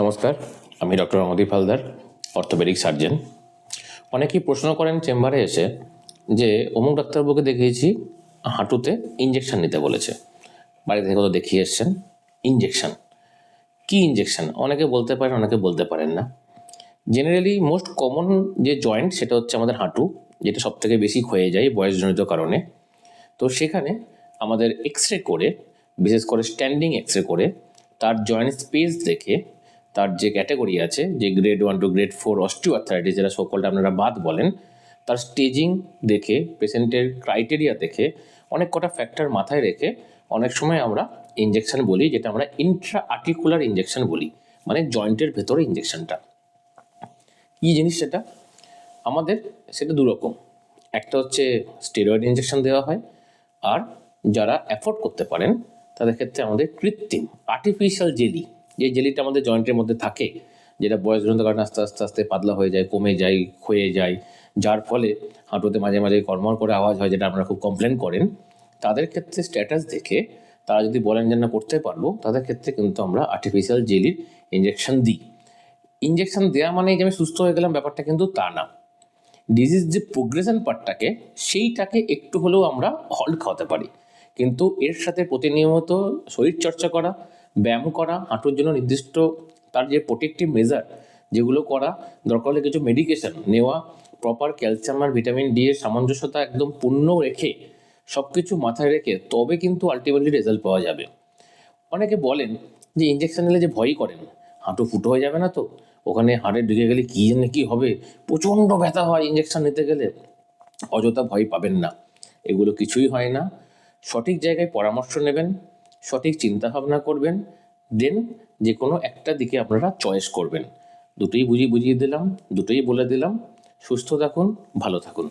নমস্কার, আমি doctor Amdeep Haldar, orthopaedic surgeon. অনেকেই প্রশ্ন করেন চেম্বারে এসে যে, অমুক ডাক্তারবাবুকে দেখিয়েছি, হাঁটুতে ইঞ্জেকশন নিতে বলেছে। বাড়ি থেকে কোথাও দেখিয়ে এসছেন ইঞ্জেকশন কী ইঞ্জেকশন অনেকে বলতে পারেন, অনেকে বলতে পারেন না। জেনারেলি মোস্ট কমন যে জয়েন্ট সেটা হচ্ছে আমাদের হাঁটু, যেটা সব থেকে বেশি ক্ষয়ে যায় বয়সজনিত কারণে। তো সেখানে আমাদের এক্স রে করে, বিশেষ করে স্ট্যান্ডিং এক্স রে করে, তার জয়েন্ট স্পেস দেখে তার যে ক্যাটাগরি আছে, যে grade one two grade four osteoarthritis যেটা সকলটা আপনারা বাদ বলেন, তার স্টেজিং দেখে, পেশেন্টের ক্রাইটেরিয়া দেখে, অনেক কটা ফ্যাক্টর মাথায় রেখে অনেক সময় আমরা ইঞ্জেকশন বলি, যেটা আমরা ইন্ট্রা আর্টিকুলার ইঞ্জেকশন বলি মানে জয়েন্টের ভেতরে ইঞ্জেকশনটা কী জিনিস সেটা? আমাদের সেটা দুরকম একটা হচ্ছে স্টেরয়েড ইঞ্জেকশন দেওয়া হয়, আর যারা অ্যাফোর্ড করতে পারেন, তাদের ক্ষেত্রে আমাদের কৃত্রিম আর্টিফিশিয়াল জেলি যে জেলিটা আমাদের জয়েন্টের মধ্যে থাকে, যেটা বয়স বয়সজনিত কারণে আস্তে আস্তে আস্তে পাতলা হয়ে যায়, কমে যায়, ক্ষয়ে যায়, যার ফলে হাঁটুতে মাঝে মাঝে কর্মর করে আওয়াজ হয়, যেটা আপনারা খুব কমপ্লেন করেন, তাদের ক্ষেত্রে স্ট্যাটাস দেখে তারা যদি বলেন যে, না করতে পারব, তাদের ক্ষেত্রে কিন্তু আমরা আর্টিফিশিয়াল জেলির ইঞ্জেকশন দিই। ইঞ্জেকশন দেওয়া মানে যে আমি সুস্থ হয়ে গেলাম, ব্যাপারটা কিন্তু তা না। ডিজিজ যে প্রোগ্রেশন পার্টটাকে সেইটাকে একটু হলেও আমরা হল্ট খাওয়াতে পারি। কিন্তু এর সাথে প্রতিনিয়ত শরীর চর্চা করা ব্যায়াম করা হাঁটুর জন্য নির্দিষ্ট তার যে প্রোটেক্টিভ মেজার যেগুলো করা, দরকার হলে কিছু মেডিকেশন নেওয়া প্রপার ক্যালসিয়াম আর ভিটামিন ডি এর সামঞ্জস্যতা একদম পূর্ণ রেখে সব কিছু মাথায় রেখে তবে কিন্তু আলটিমেটলি রেজাল্ট পাওয়া যাবে। অনেকে বলেন যে ইঞ্জেকশন নিলে যে ভয়ই করেন, হাঁটু ফুটো হয়ে যাবে না তো, ওখানে হাড়ে ঢুকে গেলে কী জানে কী হবে, প্রচণ্ড ব্যথা হয় ইঞ্জেকশন নিতে গেলে, অযথা ভয় পাবেন না। এগুলো কিছুই হয় না। সঠিক জায়গায় পরামর্শ নেবেন সঠিক চিন্তা ভাবনা করবেন, দেন যে কোনো একটা দিকে আপনারা চয়েস করবেন। দুটোই বুঝিয়ে বুঝিয়ে দিলাম, দুটোই বলে দিলাম। সুস্থ থাকুন, ভালো থাকুন।